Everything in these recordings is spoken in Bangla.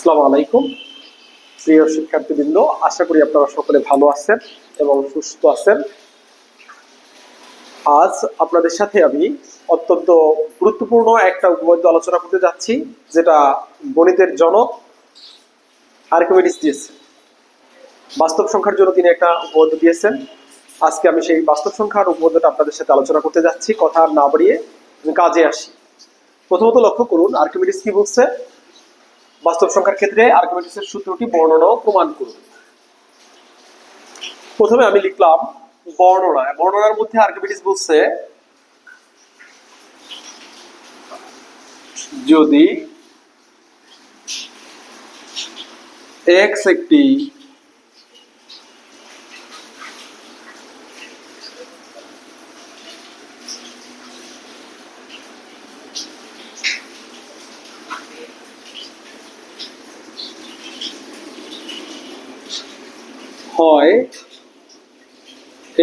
আসসালামু আলাইকুম। প্রিয় শিক্ষার্থীবৃন্দ, আশা করি আপনারা সকলে ভালো আছেন এবং সুস্থ আছেন। আজ আপনাদের সাথে আমি অত্যন্ত গুরুত্বপূর্ণ একটা উপপাদ্য আলোচনা করতে যাচ্ছি, যেটা গণিতের জনক আর্কিমিডিস দিয়েছেন। বাস্তব সংখ্যার জন্য তিনি একটা উপপাদ্য দিয়েছেন। আজকে আমি সেই বাস্তব সংখ্যার উপপাদ্যটা আপনাদের সাথে আলোচনা করতে যাচ্ছি, কথা না বাড়িয়ে কাজে আসি। প্রথমত লক্ষ্য করুন, আর্কিমিডিস কি বলছে? বাস্তব সংখ্যার ক্ষেত্রে আর্গুমেন্টসের সূত্রটি বর্ণনা প্রমাণ করুন। প্রথমে আমি লিখলাম বর্ণনা। বর্ণনার মধ্যে আর্গুমেন্টস বলছে, যদি এক্স একটি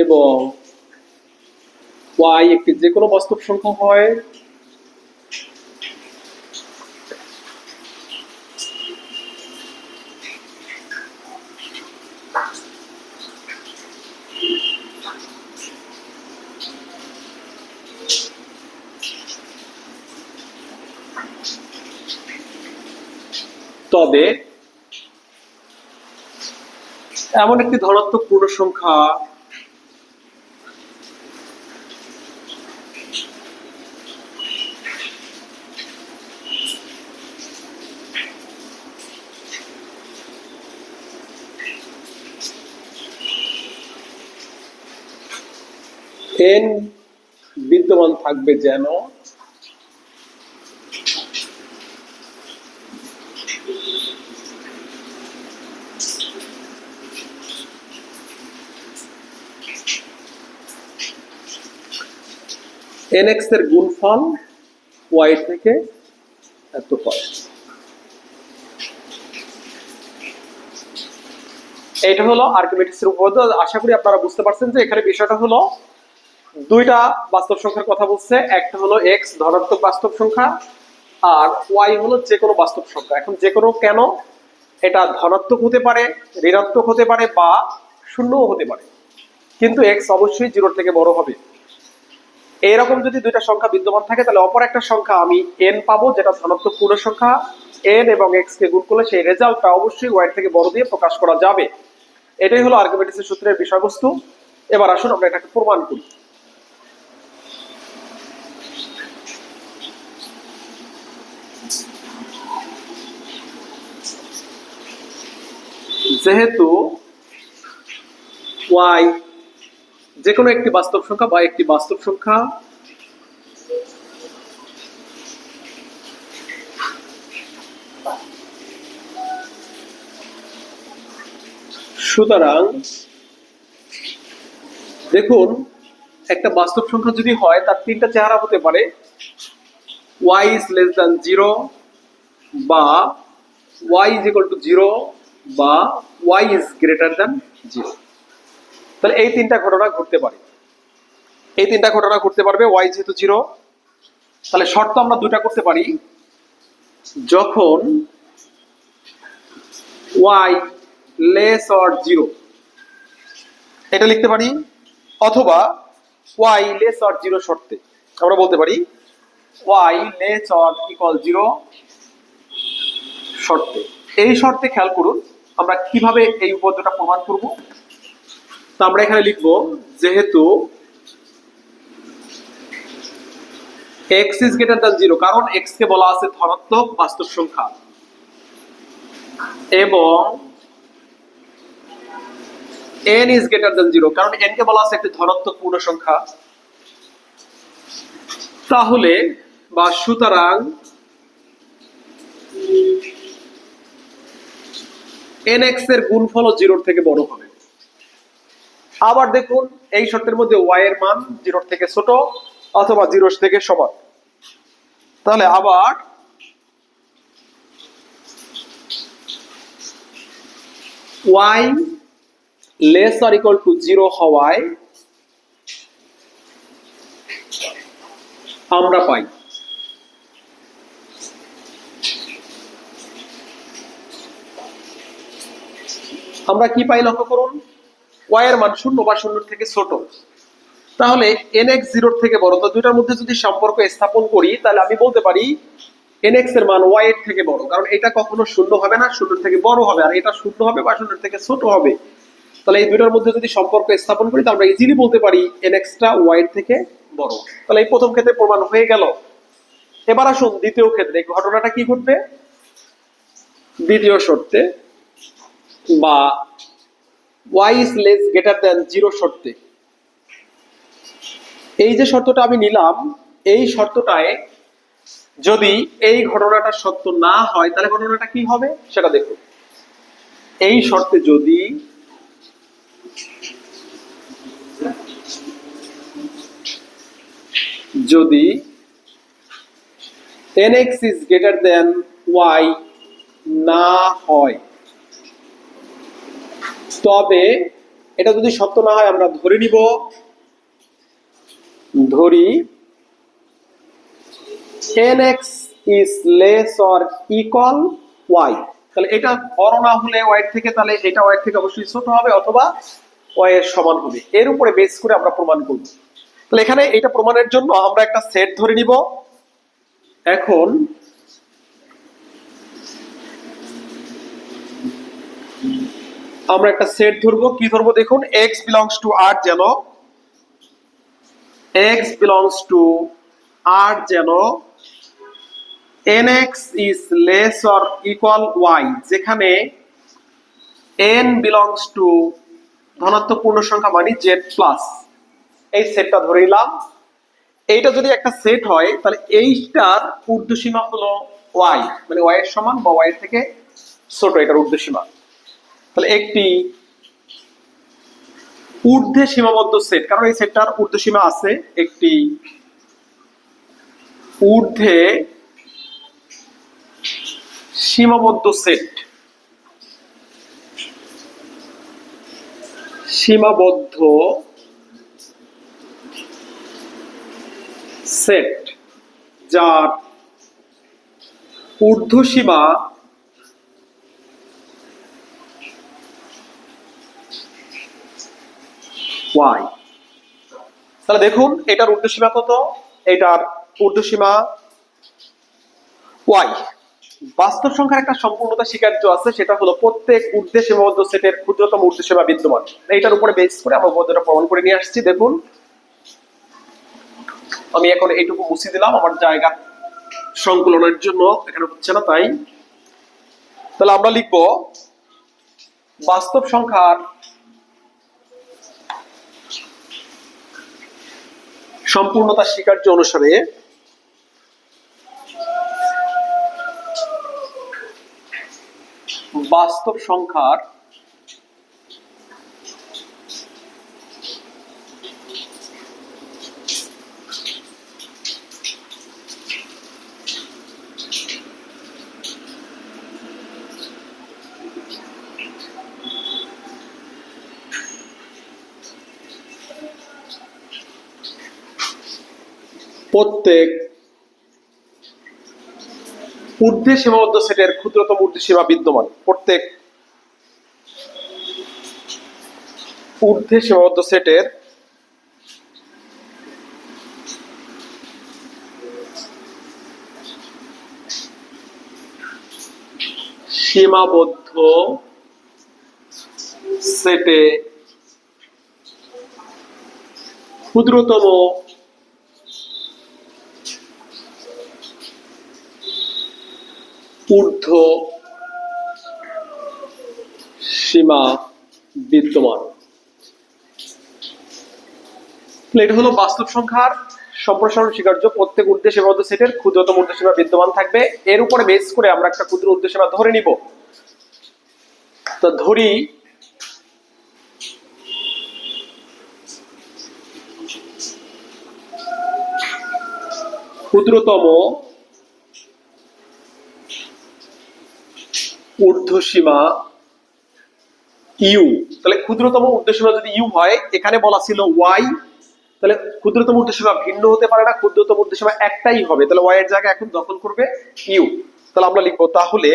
এবং y একটি যে কোনো বাস্তব সংখ্যা হয় তবে এমন একটি ধনাত্মক পূর্ণ সংখ্যা n বিদ্যমান থাকবে যেন। Nx এর গুণফল y থেকে এত হয় এটা হলো আর্কিমেটিক্সের উপপাদ্য। আশা করি আপনারা বুঝতে পারছেন যে এখানে বিষয়টা হলো দুইটা বাস্তব সংখ্যার কথা বলছে। একটা হলো এক্স ধনাত্মক বাস্তব সংখ্যা, আর ওয়াই হলো যে কোনো বাস্তব সংখ্যা। এখন যে কোনো কেন এটা ধনাত্মক হতে পারে, ঋণাত্মক হতে পারে বা শূন্যও হতে পারে। কিন্তু এক্স অবশ্যই জিরোর থেকে বড় হবে। এরকম যদি দুইটা সংখ্যা বিদ্যমান থাকে, তাহলে অপর একটা সংখ্যা আমি এন পাবো, যেটা ধনাত্মক পূর্ণ সংখ্যা। এন এবং এক্স কে গুণ করলে সেই রেজাল্টটা অবশ্যই ওয়াই থেকে বড় দিয়ে প্রকাশ করা যাবে। এটাই হলো আর্গুমেন্টিসের সূত্রের বিষয়বস্তু। এবার আসুন আমরা এটাকে প্রমাণ করি। যেহেতু ওয়াই যে কোনো একটি বাস্তব সংখ্যা বা একটি বাস্তব সংখ্যা সুতরাং দেখুন, একটা বাস্তব সংখ্যা যদি হয়, তার তিনটা চেহারা হতে পারে। Y is less than zero বা y is equal to zero বা y is greater than zero তাহলে এই তিনটা ঘটনা ঘটতে পারে। এই তিনটা ঘটনা ঘটতে পারবে ওয়াই যেহেতু জিরো তাহলে শর্ত আমরা দুটা করতে পারি। যখন ওয়াই লেস অর জিরো এটা লিখতে পারি, অথবা ওয়াই লেস অর জিরো শর্তে। আমরা বলতে পারি y less or equal zero শর্তে। এই শর্তে খেয়াল করুন আমরা কীভাবে এই উপপাদ্যটা প্রমাণ করব? তো আমরা এখানে লিখব, যেহেতু x is greater than zero কারণ x কে বলা আছে ধনাত্মক বাস্তব সংখ্যা। এবং n is greater than zero কারণ n কে বলা আছে একটি ধনাত্মক পূর্ণ সংখ্যা। তাহলে বা সুতরাং nx এর গুণফল জিরোর থেকে বড় হবে। আবার দেখুন, এই শর্তের মধ্যে ওয়াই এর মান জিরোর থেকে ছোট অথবা জিরোর থেকে সমান। তাহলে আবার y less or equal to zero হওয়ায় আমরা পাই। আমরা কি পাই লক্ষ্য করুন? ওয়াই এর মান শূন্য বা শূন্যর থেকে ছোট। তাহলে এন এক্স জিরোর থেকে বড়। তো দুইটার মধ্যে যদি সম্পর্ক স্থাপন করি, তাহলে আমি বলতে পারি এন এক্সের মান ওয়াই এর থেকে বড়। কারণ এটা কখনো শূন্য হবে না, শূন্যর থেকে বড় হবে। আর এটা শূন্য হবে বা শূন্যের থেকে ছোট হবে। তাহলে এই দুইটার মধ্যে যদি সম্পর্ক স্থাপন করি, তাহলে আমরা ইজিলি বলতে পারি এন এক্সটা ওয়াই এর থেকে বড়। তাহলে এই প্রথম ক্ষেত্রে প্রমাণ হয়ে গেল। এবার আসুন দ্বিতীয় ক্ষেত্রে। ঘটনাটা কি ঘটবে? দ্বিতীয় শর্তে বা y is less greater than zero শর্তে। এই যে শর্তটা আমি নিলাম, এই শর্তটায় যদি এই ঘটনাটা সত্য না হয়, তাহলে ঘটনাটা কি হবে? সেটা দেখুন। এই শর্তে যদি যদি x is greater than y না হয় তবে এটা যদি সত্য না হয়, আমরা ধরে নিব। ধরি nx is less or equal y তাহলে এটা বড় না হলে এর থেকে, তাহলে এটা এর থেকে অবশ্যই ছোট হবে অথবা ওয়াই এর সমান হবে। এর উপরে বেস করে আমরা প্রমাণ করব। তাহলে এখানে এটা প্রমাণের জন্য আমরা একটা সেট ধরে নিব। এখন আমরা একটা সেট ধরবো, কি ধরবো দেখুন, x belongs to r যেন, x belongs to r যেন nx is less or equal y, যেখানে n belongs to ধনাত্মক পূর্ণ সংখ্যা মানে z প্লাস এই সেটটা ধরে নিলাম। এইটা যদি একটা সেট হয়, তাহলে এইটার ঊর্ধ্বসীমা হলো y মানে y এর সমান বা এর থেকে ছোট এটার ঊর্ধ্বসীমা। তাহলে একটি ঊর্ধ্বে সীমাবদ্ধ সেট কারণ এই সেটটার ঊর্ধ্বসীমা আছে, একটি ঊর্ধ্বে সীমাবদ্ধ সেট সীমাবদ্ধ সেট যার ঊর্ধ্বসীমা y তাহলে দেখুন, এটার ঊর্ধ্বসীমা কত? এটার ঊর্ধ্বসীমা ওয়াই বাস্তব সংখ্যার একটা সম্পূর্ণতা স্বীকার্য আছে, সেটা হলো প্রত্যেক ঊর্ধ্বে সীমাবদ্ধ সেটের ক্ষুদ্রতম ঊর্ধ্বসীমা বিদ্যমান। এইটার উপরে বেস করে আমরা বৈধটা প্রমাণ করে নিয়ে আসছি, দেখুন। আমি এখন এইটুকু মুছে দিলাম, আমার জায়গা সংকলনের জন্য, এখানে হচ্ছে না, তাই? তাহলে আমরা লিখব, বাস্তব সংখ্যার সম্পূর্ণতা স্বীকার্য অনুসারে বাস্তব সংখ্যার প্রত্যেক ঊর্ধ্বে সীমাবদ্ধ সেটের ক্ষুদ্রতম ঊর্ধ্ব সীমা বিদ্যমান। প্রত্যেক ঊর্ধ্বে সীমাবদ্ধ সেটের সীমাবদ্ধ সেটে ক্ষুদ্রতম ঊর্ধ্ব সীমা বিদ্যমান। এটা হলো বাস্তব সংখ্যার সম্প্রসারণ স্বীকার্য। প্রত্যেক ঊর্ধ্বে সীমাবদ্ধ সেটের ক্ষুদ্রতম সীমা বিদ্যমান থাকবে। এর উপরে বেস করে আমরা একটা ক্ষুদ্র সীমা ধরে নিব। তো ধরি ক্ষুদ্রতম ঊর্ধ্বসীমা ইউ। তাহলে ক্ষুদ্রতম ঊর্ধ্বসীমা যদি ইউ হয়, এখানে বলা ছিল ওয়াই, তাহলে ক্ষুদ্রতম ঊর্ধ্বসীমা ভিন্ন হতে পারে না, ক্ষুদ্রতম ঊর্ধ্বসীমা একটাই হবে। তাহলে ওয়াই এর জায়গায় এখন দখল করবে ইউ। তাহলে আমরা লিখব, তাহলে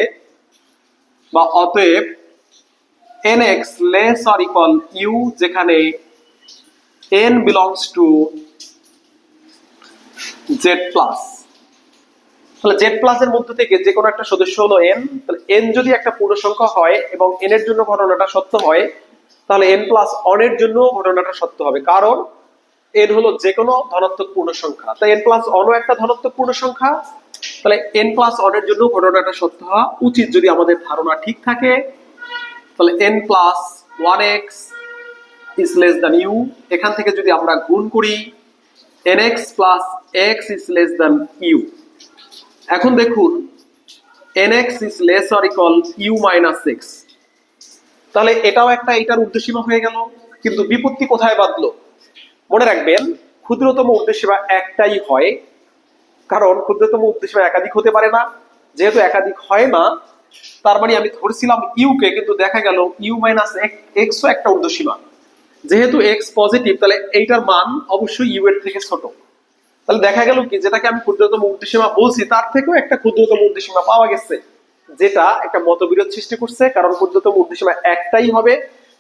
বা অতএব n x less or equal u, যেখানে n belongs to z plus. তাহলে জেড প্লাসের মধ্যে থেকে যে কোনো একটা সদস্য হলো এন তাহলে এন যদি একটা পূর্ণ সংখ্যা হয় এবং এন এর জন্য ঘটনাটা সত্য হয়, তাহলে এন প্লাস অন এর জন্য ঘটনাটা সত্য হবে। কারণ এন হলো যে কোনো ধনাত্মক পূর্ণ সংখ্যা। তাই এন প্লাস অনও একটা ধনাত্মক পূর্ণ সংখ্যা। তাহলে এন প্লাস অন এর জন্য ঘটনাটা সত্য হওয়া উচিত যদি আমাদের ধারণা ঠিক থাকে। তাহলে n plus one x is less than u এখান থেকে যদি আমরা গুণ করি n x plus x is less than u এখন দেখুন n x is less u minus x তাহলে এটাও একটা এটার উর্ধ্বসীমা হয়ে গেল, কিন্তু বিপত্তি কোথায় বাঁধলো? মনে রাখবেন, ক্ষুদ্রতম উর্ধ্বসীমা একটাই হয়, কারণ ক্ষুদ্রতম উর্ধ্বসীমা একাধিক হতে পারে না, যেহেতু একাধিক হয় না, তার মানে আমি ধরছিলাম ইউ কে, কিন্তু দেখা গেল ইউ মাইনাস এক্সও একটা উর্ধ্বসীমা। যেহেতু এক্স পজিটিভ তাহলে এইটার মান অবশ্যই ইউ এর থেকে ছোট। তাহলে দেখা গেল কি, যেটাকে আমি ক্ষুদ্রতম উর্ধ্বসীমা বলছি, তার থেকেও একটা ক্ষুদ্রতম উর্ধ্বসীমা পাওয়া গেছে, যেটা একটা মতবিরোধ সৃষ্টি করছে, কারণ ক্ষুদ্রতম উর্ধ্বসীমা একটাই হবে,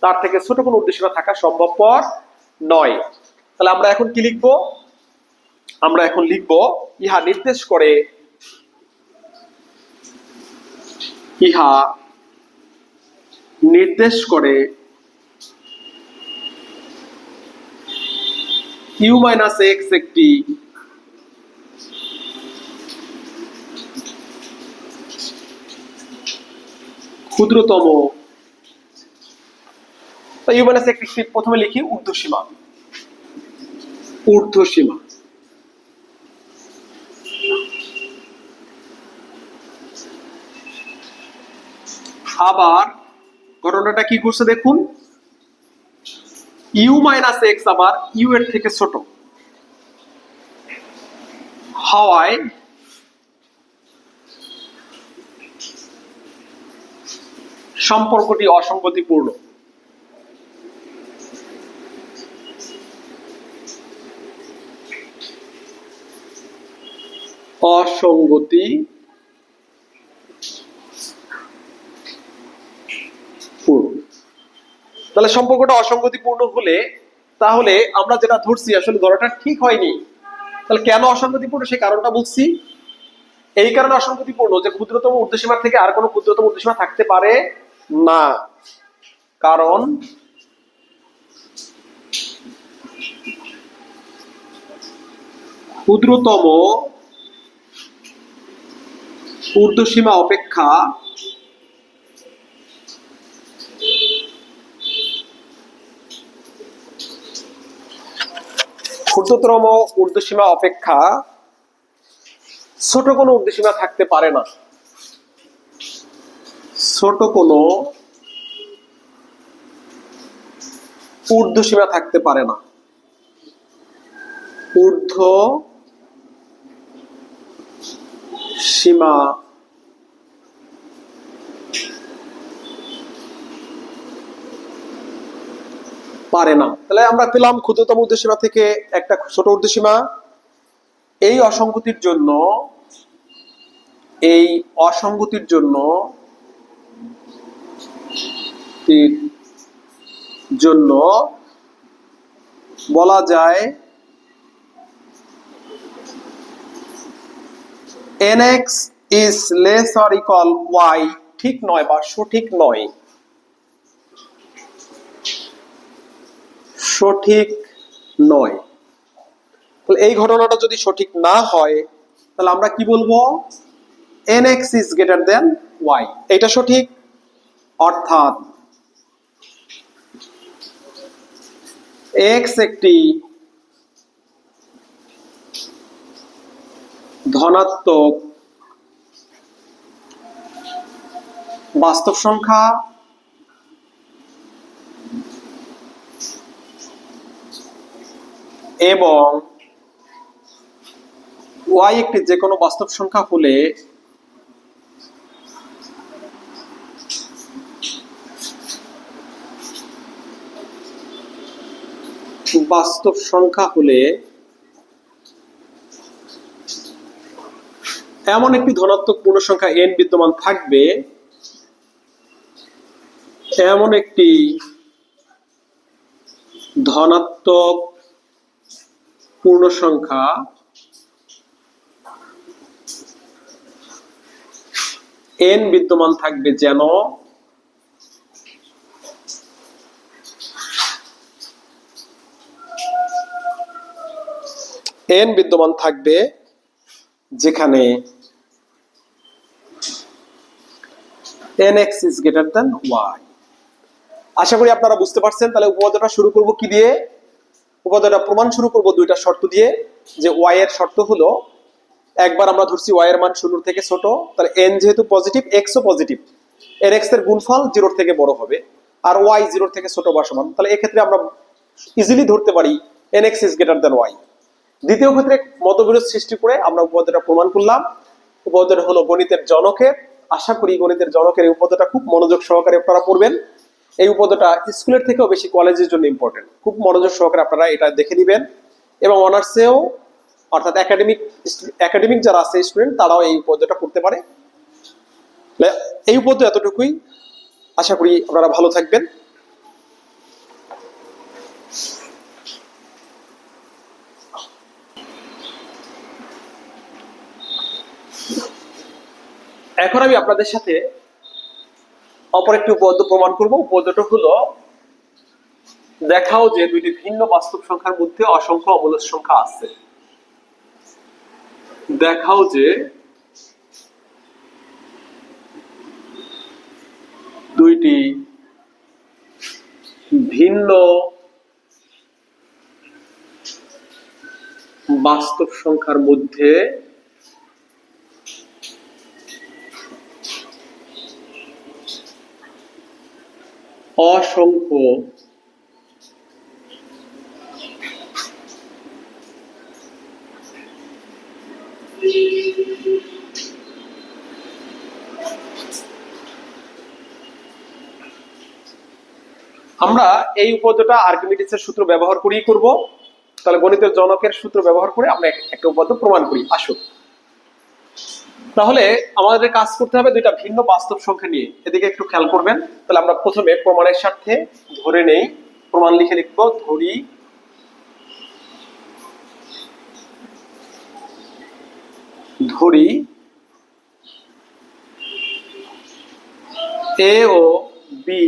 তার থেকে ছোট কোনো উর্ধ্বসীমা থাকা সম্ভবপর নয়। তাহলে আমরা এখন কি লিখব? আমরা এখন লিখব, ইহা নির্দেশ করে, ইহা নির্দেশ করে, ইউ মাইনাস এক্স একটি ক্ষুদ্রতম। ইউ মাইনাস একটি প্রথমে লিখি ঊর্ধ্বসীমা। ঊর্ধ্বসীমা। আবার ঘটনাটা কি করছে দেখুন? ইউ মাইনাস এক্স আবার ইউ এর থেকে ছোট। হাওয়ায় সম্পর্কটি অসঙ্গতিপূর্ণ। অসঙ্গতি তাহলে সম্পর্কটা অসঙ্গতিপূর্ণ হলে তাহলে আমরা যেটা ধরছি, আসলে ধরাটা ঠিক হয়নি। তাহলে কেন অসঙ্গতিপূর্ণ? সেই কারণটা বলছি। এই কারণে অসঙ্গতিপূর্ণ যে ক্ষুদ্রতম উর্ধ্বসীমার থেকে আর কোনো ক্ষুদ্রতম উর্ধ্বসীমা থাকতে পারে না। কারণ? ক্ষুদ্রতম ঊর্ধ্বসীমা অপেক্ষা ক্ষুদ্রতম ঊর্ধ্বসীমা অপেক্ষা ছোট কোনো ঊর্ধ্বসীমা থাকতে পারে না। ছোট কোনো ঊর্ধ্বসীমা থাকতে পারে না। ঊর্ধ্ব সীমা পারে না। তাহলে আমরা পেলাম ক্ষুদ্রতম উর্ধ্বসীমা থেকে একটা ছোট উর্ধ্বসীমা এই অসঙ্গতির জন্য, এই অসঙ্গতির জন্য টির জন্য বলা যায় nx is less or equal y, ঠিক নয় বা সঠিক নয়। সঠিক নয়। তাহলে এই ঘটনাটা যদি সঠিক না হয়, তাহলে আমরা কি বলব? Nx is greater than y এটা সঠিক? অর্থাৎ x একটি ধনাত্মক বাস্তব সংখ্যা এবং y একটি যে কোনো বাস্তব সংখ্যা হলে বাস্তব সংখ্যা হলে এমন একটি ধনাত্মক পূর্ণ সংখ্যা এন বিদ্যমান থাকবে, এমন একটি ধনাত্মক পূর্ণ সংখ্যা এন বিদ্যমান থাকবে যেন এন বিদ্যমান থাকবে যেখানে n x is greater than y. আশা করি আপনারা বুঝতে পারছেন, তাহলে উপপাদ্যটা শুরু করব কি দিয়ে? উপপাদ্যটা প্রমাণ শুরু করব দুইটা শর্ত দিয়ে, যে ওয়াই এর শর্ত হলো, একবার আমরা ধরছি ওয়াই এর মান শূন্য থেকে ছোট, তাহলে এন যেহেতু পজিটিভ এক্সও পজিটিভ এর এক্সের গুণফল জিরোর থেকে বড় হবে, আর ওয়াই জিরোর থেকে ছোট বা সমান, তাহলে এক্ষেত্রে আমরা ইজিলি ধরতে পারি n x is greater than y. দ্বিতীয় ক্ষেত্রে মতবিরোধ সৃষ্টি করে আমরা উপপাদ্যটা প্রমাণ করলাম। উপপাদ্যটা হলো গণিতের জনকের আশা করি গণিতের জনকের এই উপপাদ্যটা খুব মনোযোগ সহকারে আপনারা পড়বেন। এই উপপাদ্যটা স্কুলের থেকেও বেশি কলেজের জন্য ইম্পর্টেন্ট খুব মনোযোগ সহকারে আপনারা এটা দেখে নেবেন। এবং অনার্সেও, অর্থাৎ একাডেমিক একাডেমিক যারা আছে স্টুডেন্ট তারাও এই উপপাদ্যটা করতে পারে। এই উপপাদ্য এতটুকুই। আশা করি আপনারা ভালো থাকবেন। এখন আমি আপনাদের সাথে অপর একটি উপপাদ্য প্রমাণ করব। উপপাদ্যটা হলো, দেখাও যে দুইটি ভিন্ন বাস্তব সংখ্যার মধ্যে অসংখ্য অমূলক সংখ্যা আছে। দেখাও যে দুইটি ভিন্ন বাস্তব সংখ্যার মধ্যে অসংখ্য। আমরা এই উপপাদ্যটা আর্কিমিডিসের সূত্র ব্যবহার করেই করব। তাহলে গণিতের জনকের সূত্র ব্যবহার করে আমরা একটা উপপাদ্য প্রমাণ করি। আসুন। তাহলে আমাদের কাজ করতে হবে দুইটা ভিন্ন বাস্তব সংখ্যা নিয়ে। এদিকে একটু খেয়াল করবেন। তাহলে আমরা প্রথমে প্রমাণের স্বার্থে ধরে নেই। প্রমাণ লিখে লিখব, ধরি। ধরি। এ ও বি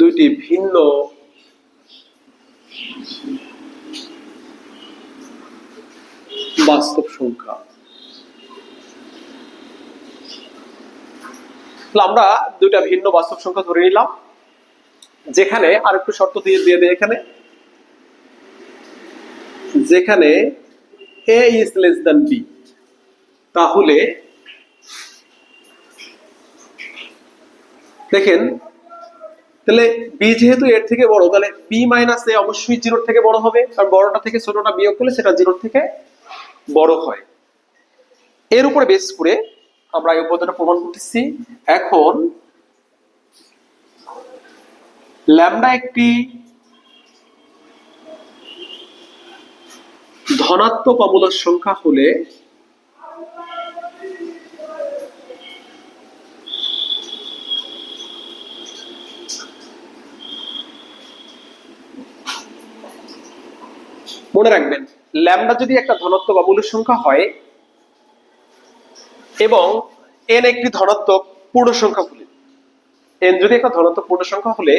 দুইটি ভিন্ন বাস্তব সংখ্যা। আমরা দুইটা ভিন্ন বাস্তব সংখ্যা ধরে নিলাম। যেখানে আর একটু শর্ত দিয়ে দিয়ে দেয় এখানে। যেখানে a is less than b তাহলে দেখেন, তাহলে বি যেহেতু এর থেকে বড়, তাহলে বি মাইনাস এ অবশ্যই জিরোর থেকে বড় হবে, কারণ বড়টা থেকে ছোটটা বিয়োগ করলে সেটা জিরোর থেকে বড় হয়। এর উপরে বেস করে আমরা এই উপপাদ্যটা প্রমাণ করতেছি। এখন ল্যামডা একটি ধনাত্মক অমূলক সংখ্যা হলে মনে রাখবেন ল্যামডা যদি একটা ধনাত্মক অমূলক সংখ্যা হয়, এবং এন একটি ধনাত্মক পূর্ণ সংখ্যা হলে এন যদি একটা ধনাত্মক পূর্ণ সংখ্যা হলে,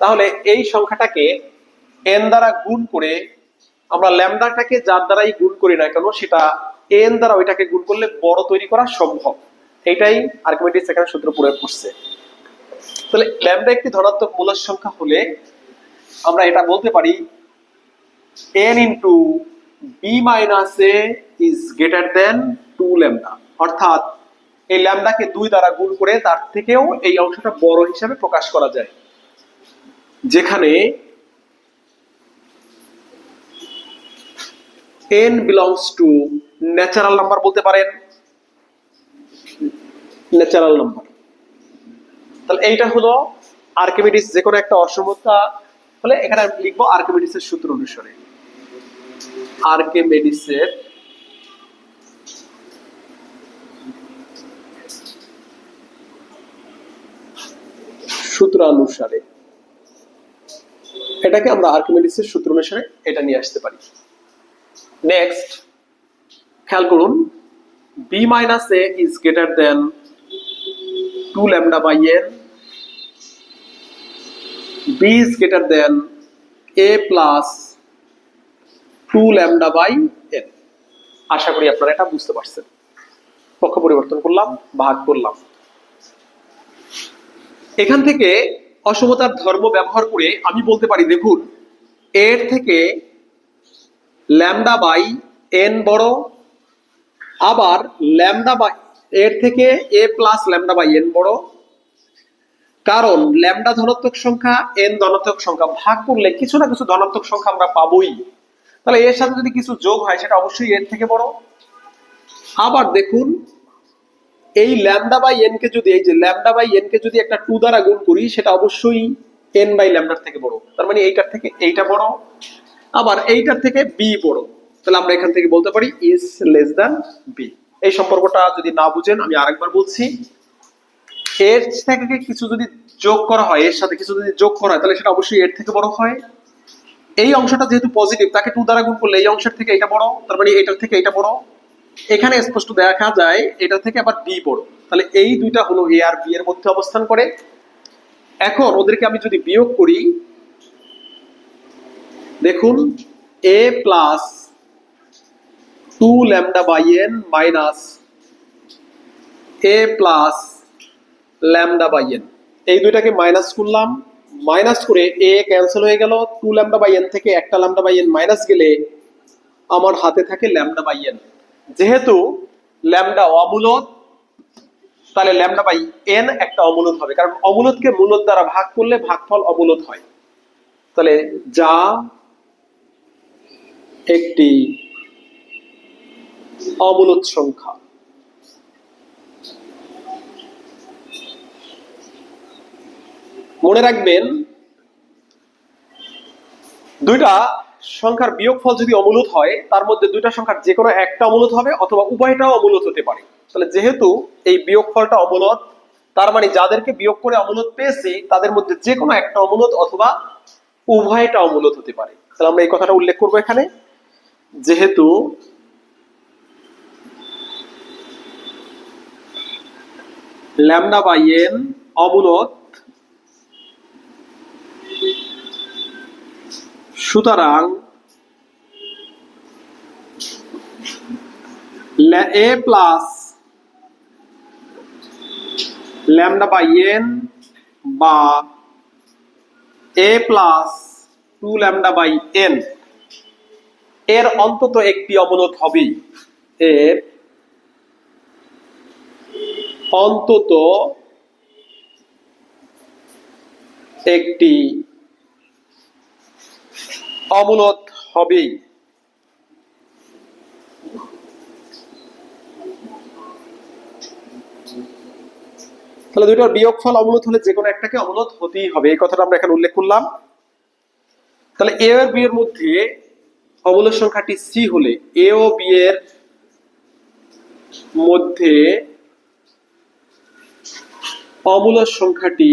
তাহলে এই সংখ্যাটাকে এন দ্বারা গুণ করে আমরা ল্যামডাটাকে যার দ্বারাই গুণ করি না কেন, সেটা এন দ্বারা ওইটাকে গুণ করলে বড় তৈরি করা সম্ভব। এটাই আর্কিমেটিক্স এখানে সূত্র প্রয়োগ করছে তাহলে ল্যামডা একটি ধনাত্মক মূলক সংখ্যা হলে আমরা এটা বলতে পারি n into b minus a is greater than 2 lambda. অর্থাৎ এই ল্যামডাকে দুই দ্বারা গুণ করে তার থেকেও এই অংশটা বড় হিসাবে প্রকাশ করা যায়। যেখানে n belongs to natural number বলতে পারেন। ন্যাচারাল নাম্বার তাহলে এইটা হলো আর্কিমিডিস যে কোনো একটা অসমতা। হলে এখানে লিখব আর্কিমিডিসের সূত্র অনুসারে। আর কে মেডিসের সূত্রানুসারে। এটাকে আমরা আর্কিমেডিসের সূত্র অনুসারে এটা নিয়ে আসতে পারি। নেক্সট খেয়াল করুন b minus a is greater than two lambda by n b is greater than a plus two lambda by n. আশা করি আপনারা এটা বুঝতে পারছেন। পক্ষ পরিবর্তন করলাম, ভাগ করলাম। এখান থেকে অসমতার ধর্ম ব্যবহার করে আমি বলতে পারি, দেখুন, এর থেকে ল্যামডা বাই এন বড়, আবার ল্যামডা বাই, এর থেকে a plus lambda by n বড়। কারণ ল্যামডা ধনাত্মক সংখ্যা, এন ধনাত্মক সংখ্যা ভাগ করলে কিছু না কিছু ধনাত্মক সংখ্যা আমরা পাবোই। তাহলে এর সাথে যদি কিছু যোগ হয়, সেটা অবশ্যই এর থেকে বড়। আবার দেখুন, এই ল্যামডা বাই এন কে যদি, এই যে ল্যামডা বাই এন কে যদি একটা টু দ্বারা গুণ করি, সেটা অবশ্যই এন বাই ল্যামডার থেকে বড়। তার মানে এইটার থেকে এইটা বড়, আবার এইটার থেকে বি বড়। তাহলে আমরা এখান থেকে বলতে পারি ইজ লেস দ্যান বি এই সম্পর্কটা যদি না বুঝেন, আমি আরেকবার বলছি, এর থেকে কিছু যদি যোগ করা হয়, এর সাথে কিছু যদি যোগ করা হয়, তাহলে সেটা অবশ্যই এর থেকে বড় হয়। এই অংশটা যেহেতু পজিটিভ তাকে টু দ্বারা গুণ করলে এই অংশের থেকে এটা বড়, তার মানে এটার থেকে এটা বড়। এখানে স্পষ্ট দেখা যায়, এটা থেকে আবার বি বড়। তাহলে এই দুইটা হলো এ আর বি এর মধ্যে অবস্থান করে। এখন ওদেরকে আমি যদি বিয়োগ করি, দেখুন a plus two lambda by n minus a plus lambda by n এই দুইটাকে মাইনাস করলাম মাইনাস করে এ ক্যান্সেল হয়ে গেল টু ল্যামডা বাই এন থেকে একটা ল্যামডা বাই এন মাইনাস গেলে আমার হাতে থাকে ল্যামডা বাই এন যেহেতু ল্যামডা অমূলত তাহলে ল্যামডা বাই এন একটা অমূলত হবে, কারণ অমূলতকে মূলত দ্বারা ভাগ করলে ভাগফল অমূলত হয়। তাহলে যা একটি অমূলত সংখ্যা। মনে রাখবেন, দুইটা সংখ্যার বিয়োগফল যদি অমূলত হয়, তার মধ্যে দুইটা সংখ্যার যে কোনো একটা অমূলত হবে অথবা উভয়টাও অমূলত হতে পারে। তাহলে যেহেতু এই বিয়োগফলটা অমূলত, তার মানে যাদেরকে বিয়োগ করে অমূলত পেয়েছি, তাদের মধ্যে যে কোনো একটা অমূলত অথবা উভয়টা অমূলত হতে পারে। তাহলে আমরা এই কথাটা উল্লেখ করব এখানে। যেহেতু ল্যামডা বাই এন অমূলত সুতরাং a plus lambda by n বা a plus two lambda by n. এর অন্তত একটি অবনত হবেই। এর অন্তত একটি অবনত হবেই। তাহলে দুইটার বিয়োগফল অবনত হলে যে কোনো একটাকে অবনত হতেই হবে, এই কথাটা আমরা এখানে উল্লেখ করলাম। তাহলে এ আর বি এর মধ্যে অবলত সংখ্যাটি সি হলে এ ও বি এর মধ্যে অমূলক সংখ্যাটি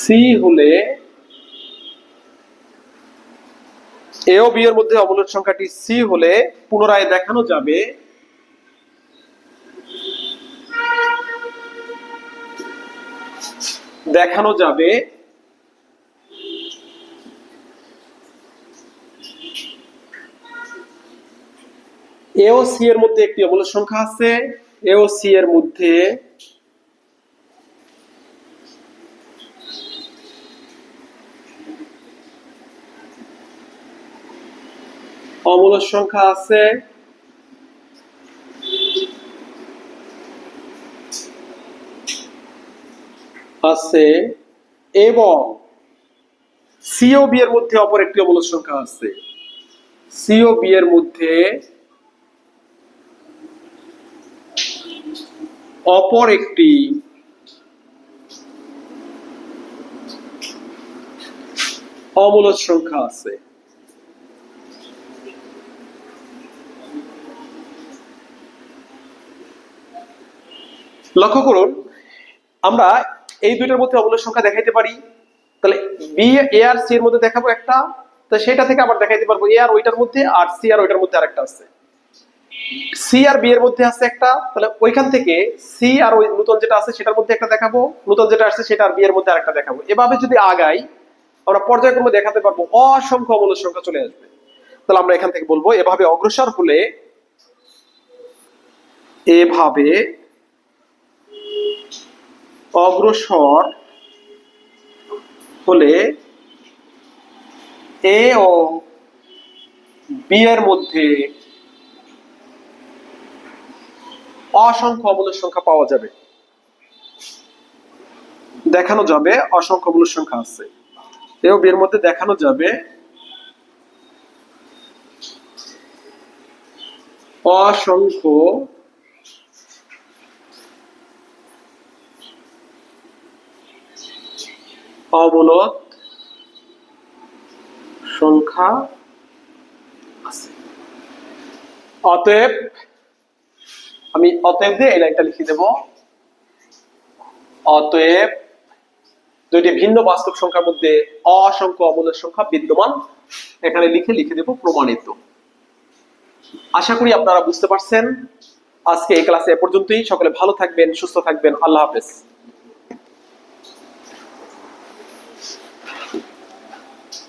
সি হলে এ ও বি এর মধ্যে অবলট সংখ্যাটি সি হলে পুনরায় দেখানো যাবে। দেখানো যাবে। এ ও সি এর মধ্যে একটি অবলট সংখ্যা আছে। এ ও সি এর মধ্যে অমূলক সংখ্যা আছে? আছে। এবং সিও বি এর মধ্যে অপর একটি অমূলক সংখ্যা আছে। সিও বি এর মধ্যে অপর একটি অমূলক সংখ্যা আছে। লক্ষ্য করুন, আমরা এই দুইটার মধ্যে অমূল্য সংখ্যা দেখাইতে পারি। তাহলে বি এ আর সি এর মধ্যে দেখাবো একটা। তো সেটা থেকে আবার দেখাইতে পারব এ আর ওইটার মধ্যে আর সি আর ওইটার মধ্যে আরেকটা আছে। সি আর বি এর মধ্যে আছে একটা। তাহলে ওইখান থেকে সি আর ওই নতুন যেটা আছে সেটার মধ্যে একটা দেখাবো। নতুন যেটা আসছে সেটা আর বি এর মধ্যে আরেকটা দেখাবো। এভাবে যদি আগাই, আমরা পর্যায়ক্রমে দেখাতে পারব অসংখ্য অমূল্য সংখ্যা চলে আসবে। তাহলে আমরা এখান থেকে বলব, এভাবে অগ্রসর হলে এভাবে অগ্রসর হলে এ ও বি এর মধ্যে অসংখ্য অমূল্য সংখ্যা পাওয়া যাবে। দেখানো যাবে, অসংখ্য অমূল্য সংখ্যা আছে। এ ও বি মধ্যে দেখানো যাবে অসংখ্য অবনত সংখ্যা আছে। অতএব, আমি অতএব দিয়ে এই লাইনটা লিখে দেব। অতএব, দুইটি ভিন্ন বাস্তব সংখ্যার মধ্যে অসংখ্য অমূল্য সংখ্যা বিদ্যমান। এখানে লিখে লিখে দেব প্রমাণিত। আশা করি আপনারা বুঝতে পারছেন। আজকে এই ক্লাসে এ পর্যন্তই। সকলে ভালো থাকবেন, সুস্থ থাকবেন। আল্লাহ হাফেজ।